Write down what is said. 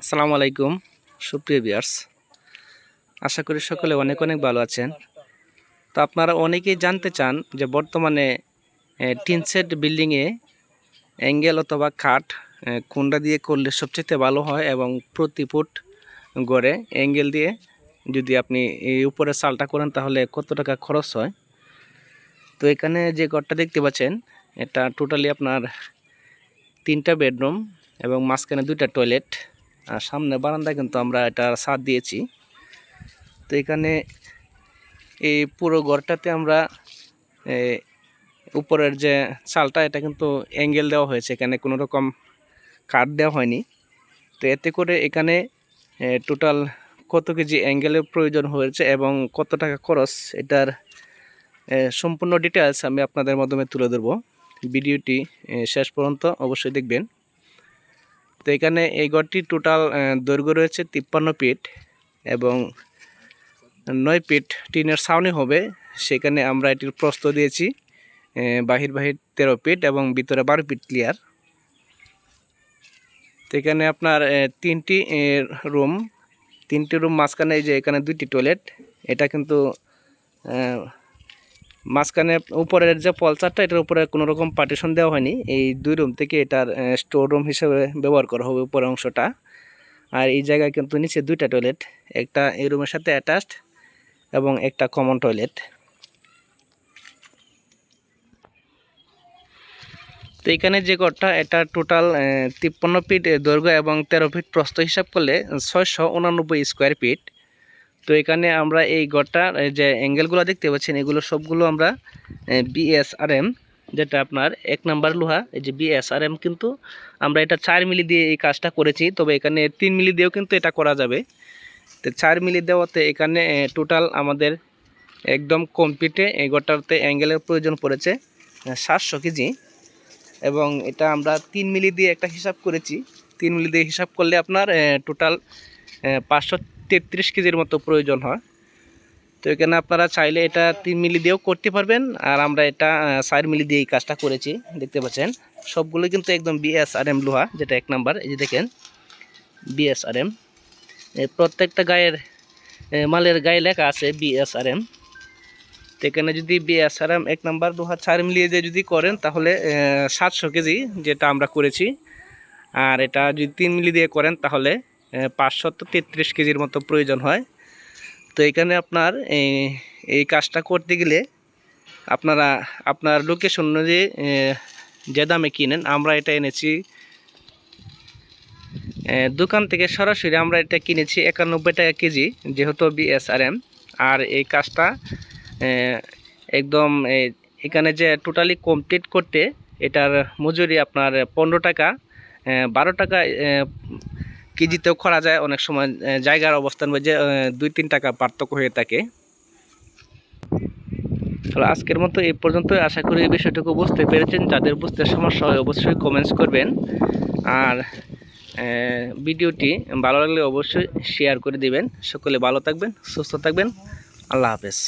আসসালামু আলাইকুম সুপ্রিয় বিয়ার্স আশা করি সকলে অনেক অনেক ভালো আছেন। তো আপনারা অনেকেই জানতে চান যে বর্তমানে টিন সেট বিল্ডিংয়ে অ্যাঙ্গেল অথবা কাঠ এ, কোনটা দিয়ে করলে সবচেয়ে ভালো হয় এবং প্রতি ফুট গড়ে অ্যাঙ্গেল দিয়ে যদি আপনি এই উপরে সালটা করেন তাহলে কত টাকা খরচ হয়? তো এখানে যে ঘরটা দেখতে পাচ্ছেন এটা টোটালি আপনার তিনটা বেডরুম এবং মাঝখানে দুইটা টয়লেট। আর সামনে বারান্দা কিন্তু আমরা এটা ছাদ দিয়েছি। তো এখানে এই পুরো ঘরটাতে আমরা উপরের যে চালটা, এটা কিন্তু অ্যাঙ্গেল দেওয়া হয়েছে। এখানে কোনো রকম কাঠ দেওয়া হয়নি। তো এতে করে এখানে টোটাল কত কেজি অ্যাঙ্গেলের প্রয়োজন হয়েছে এবং কত টাকা খরচ, এটার সম্পূর্ণ ডিটেলস আমি আপনাদের মাধ্যমে তুলে ধরবো। ভিডিওটি শেষ পর্যন্ত অবশ্যই দেখবেন। তো এখানে এই ঘরটি টোটাল দৈর্ঘ্য রয়েছে তিপ্পান্ন ফিট এবং নয় ফিট টিনের ছাউনি হবে। সেখানে আমরা এটির প্রস্ত দিয়েছি বাহির বাহির তেরো ফিট এবং ভিতরে বারো ফিট ক্লিয়ার তো এখানে আপনার তিনটি রুম তিনটি রুম মাঝখানে এই যে এখানে দুইটি টয়লেট এটা কিন্তু মাঝখানে উপরের যে পলচারটা এটার উপরে কোনো রকম পার্টিশন দেওয়া হয়নি। এই দুই রুম থেকে এটার স্টোর রুম হিসেবে ব্যবহার করা হবে উপরের অংশটা। আর এই জায়গায় কিন্তু নিচে দুইটা টয়লেট একটা এই রুমের সাথে অ্যাটাচড এবং একটা কমন টয়লেট তো এখানে যে ঘরটা, এটা টোটাল তিপ্পান্ন ফিট দৈর্ঘ্য এবং তেরো ফিট প্রস্ত হিসাব করলে, ছয়শো উনানব্বই স্কোয়ার ফিট তো এখানে আমরা এই ঘরটার যে অ্যাঙ্গেলগুলো দেখতে পাচ্ছেন, এগুলো সবগুলো আমরা বিএসআরএম যেটা আপনার এক নাম্বার লোহা, এই যে বিএসআরএম কিন্তু আমরা এটা চার মিলি দিয়ে এই কাজটা করেছি, তবে এখানে তিন মিলি দিয়েও কিন্তু এটা করা যাবে। তো চার মিলি দেওয়াতে এখানে টোটাল আমাদের একদম কমপ্লিটে এই ঘরটাতে অ্যাঙ্গেলের প্রয়োজন পড়েছে সাতশো কেজি। এবং এটা আমরা তিন মিলি দিয়ে একটা হিসাব করেছি, তিন মিলি দিয়ে হিসাব করলে আপনার টোটাল পাঁচশো তেত্রিশ কেজির মতো প্রয়োজন হয়। তো এখানে আপনারা চাইলে এটা তিন মিলি দিয়েও করতে পারবেন। আর আমরা এটা চার মিলি দিয়ে এই কাজটা করেছি, দেখতে পাচ্ছেন। সবগুলো কিন্তু একদম বিএসআরএম লোহা, যেটা এক নাম্বার, এই যে দেখেন বিএসআরএম প্রত্যেকটা গায়ের মালের গায়ে লেখা আছে বিএসআরএম তো এখানে যদি বিএসআরএম এক নাম্বার লোহা চার মিলিয়ে দিয়ে যদি করেন, তাহলে সাতশো কেজি যেটা আমরা করেছি। আর এটা যদি তিন মিলি দিয়ে করেন, তাহলে পাঁচশত তেত্রিশ কেজির মতো প্রয়োজন হয়। তো এখানে আপনার এই কাজটা করতে গেলে আপনারা, আপনার লোকেশন অনুযায়ী যে দামে কিনেন, আমরা এটা এনেছি দোকান থেকে সরাসরি আমরা এটা কিনেছি একানব্বই টাকা কেজি, যেহেতু বিএসআরএম আর এই কাজটা একদম এখানে যে টোটালি কমপ্লিট করতে, এটার মজুরি আপনার পনেরো টাকা বারো টাকা কেজিতেও করা যায়, অনেক সময় জায়গার অবস্থান বুঝে দুই তিন টাকা পার্থক্য হয়ে থাকে। তাহলে আজকের মতো এই পর্যন্ত আশা করি এই বিষয়টুকু বুঝতে পেরেছেন। যাদের বুঝতে সমস্যা হয় অবশ্যই কমেন্টস করবেন। আর ভিডিওটি ভালো লাগলে অবশ্যই শেয়ার করে দিবেন। সকলে ভালো থাকবেন, সুস্থ থাকবেন। আল্লাহ হাফেজ।